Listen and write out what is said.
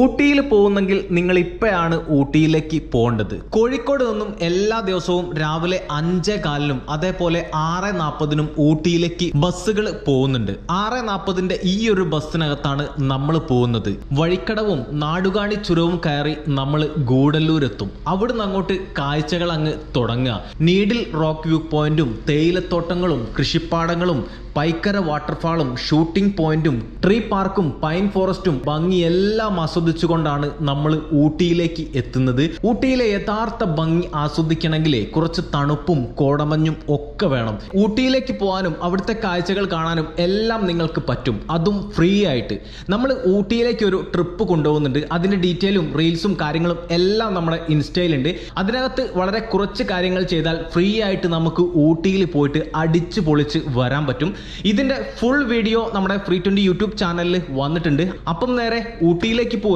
ഊട്ടിയിൽ പോകുന്നെങ്കിൽ നിങ്ങൾ ഇപ്പോഴാണ് ഊട്ടിയിലേക്ക് പോകേണ്ടത്. കോഴിക്കോട് നിന്നും എല്ലാ ദിവസവും രാവിലെ അഞ്ചേ കാലിനും അതേപോലെ ആറ് നാൽപ്പതിനും ഊട്ടിയിലേക്ക് ബസ്സുകൾ പോകുന്നുണ്ട്. ആറ് നാൽപ്പതിന്റെ ഈ ഒരു ബസ്സിനകത്താണ് നമ്മൾ പോകുന്നത്. വഴിക്കടവും നാടുകാണി ചുരവും കയറി നമ്മൾ ഗൂഡല്ലൂർ എത്തും അവിടുന്ന് അങ്ങോട്ട് കാഴ്ചകൾ അങ്ങ് തുടങ്ങുക. നീഡിൽ റോക്ക് വ്യൂ പോയിന്റും തേയിലത്തോട്ടങ്ങളും കൃഷിപ്പാടങ്ങളും പൈക്കര വാട്ടർഫാളും ഷൂട്ടിംഗ് പോയിന്റും ട്രീ പാർക്കും പൈൻ ഫോറസ്റ്റും ഭംഗി എല്ലാം ആസ്വദിച്ചുകൊണ്ടാണ് നമ്മൾ ഊട്ടിയിലേക്ക് എത്തുന്നത്. ഊട്ടിയിലെ യഥാർത്ഥ ഭംഗി ആസ്വദിക്കണമെങ്കിൽ കുറച്ച് തണുപ്പും കോടമഞ്ഞും ഒക്കെ വേണം. ഊട്ടിയിലേക്ക് പോകാനും അവിടുത്തെ കാഴ്ചകൾ കാണാനും എല്ലാം നിങ്ങൾക്ക് പറ്റും. അതും ഫ്രീ ആയിട്ട്. നമ്മൾ ഊട്ടിയിലേക്ക് ഒരു ട്രിപ്പ് കൊണ്ടുപോകുന്നുണ്ട്. അതിന്റെ ഡീറ്റെയിലും റീൽസും കാര്യങ്ങളും എല്ലാം നമ്മുടെ ഇൻസ്റ്റയിലുണ്ട്. അതിനകത്ത് വളരെ കുറച്ച് കാര്യങ്ങൾ ചെയ്താൽ ഫ്രീ ആയിട്ട് നമുക്ക് ഊട്ടിയിൽ പോയിട്ട് അടിച്ച് പൊളിച്ച് വരാൻ പറ്റും. ഇതിന്റെ ഫുൾ വീഡിയോ നമ്മുടെ ഫ്രീ ട്വന്റി യൂട്യൂബ് ചാനലിൽ വന്നിട്ടുണ്ട്. അപ്പം നേരെ ഊട്ടിയിലേക്ക്